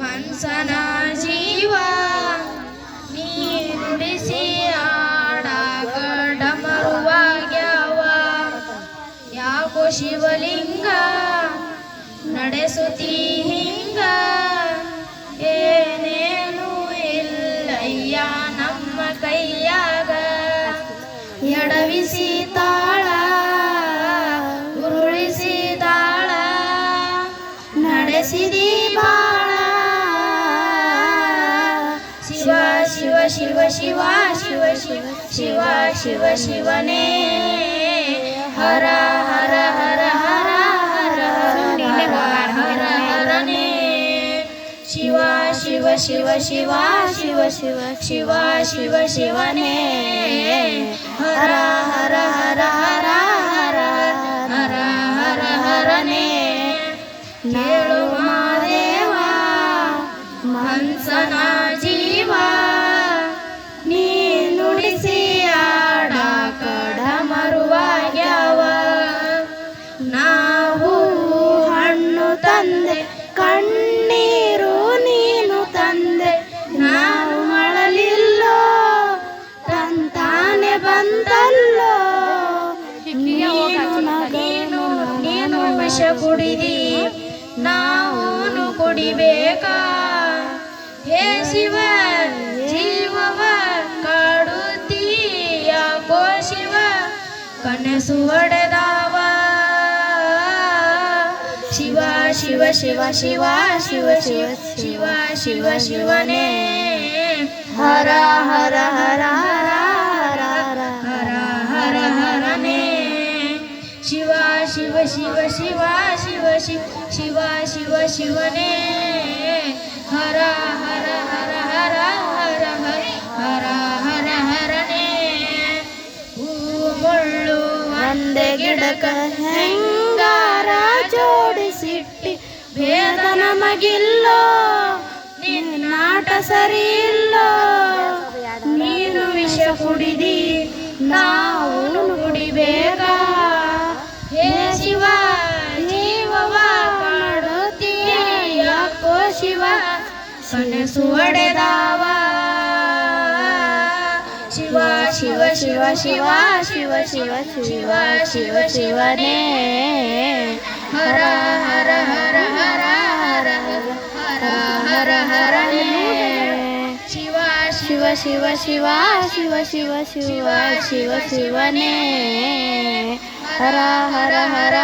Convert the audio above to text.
ಮನ್ಸನ ಜೀವ ನೀ ನುಡಿಸಿ ಆಡಾಗ ಡಮರುವಾಗ್ಯಾವ ಯಾಕೋ ಶಿವಲಿಂಗ ನಡೆಸುತ್ತಿ ಹಿಂಗ? ಏನೇನು ಇಲ್ಲಯ್ಯ ನಮ್ಮ ಕೈಯಾಗ. ಎಡವಿಸಿ ತಾಳ, ಉರುಳಿಸಿ ತಾಳ, ನಡೆಸಿದಿ ಬಾಳ शिव शिव शिव शिव शिवा शिव शिवने हर हर हर हर हर हर हर ने शिव शिव शिव शिव शिव शिव शिव शिव शिवने हरा हर हर हर हर हर हर हर हर ने ತಂದೆ ಕಣ್ಣೀರು ನೀನು ತಂದೆ. ನಾವು ಮಳಲಿಲ್ಲೋ ತಂತಾನೆ ಬಂದಲ್ಲೋ ನೀನು ನೀನು ನೀನು ವಿಷ ಕುಡಿದಿ? ನಾವು ಕುಡಿಬೇಕಾ? ಹೇ ಶಿವ ಜೀವವ ಕಾಡುತ್ತೀಯ ಯಾಕೋ ಶಿವ ಕನಸು ಒಡೆದಾವ. ಶಿವ ಶಿವ ಶಿವ ಶಿವ ಶಿವ ಶಿವ ಶಿವ ಶಿವ ಶಿವನೇ ಹರ ಹರ ಹರ ಹರ ಹರ ಹರ ಹರ ಹರನೇ ಶಿವ ಶಿವ ಶಿವ ಶಿವ ಶಿವ ಶಿವ ಶಿವ ಶಿವ ಶಿವನೇ ಹರ ಹರ ಹರ ಹರ ಹರ ಹರ ಹರ ಹರ ಹರನೇ ಹೂ ಮುಳ್ಳು ಒಂದೇ ಗಿಡಕ ಹೆಂಗಾರ ನಮಗಿಲ್ಲೋ ನಿನ್ನಾಟ ಸರಿ ಇಲ್ಲೋ ನೀನು ವಿಷ ಕುಡಿದಿ, ನಾವು ಕುಡಿಬೇಕ. ಹೇ ಶಿವ, ಜೀವವ ಕಾಡುತ್ತೀಯ ಶಿವ ಸೊನ್ನೆ ಸುವಡೆದಾವ ಶಿವ ಶಿವ ಶಿವ ಶಿವ ಶಿವ ಶಿವ ಶಿವ ಶಿವ, ಶಿವನೇ. हर हर हर हर हर हर हर हर शिवा शिव शिव शिवा शिव शिव शिव शिव शिवने. हर हर हर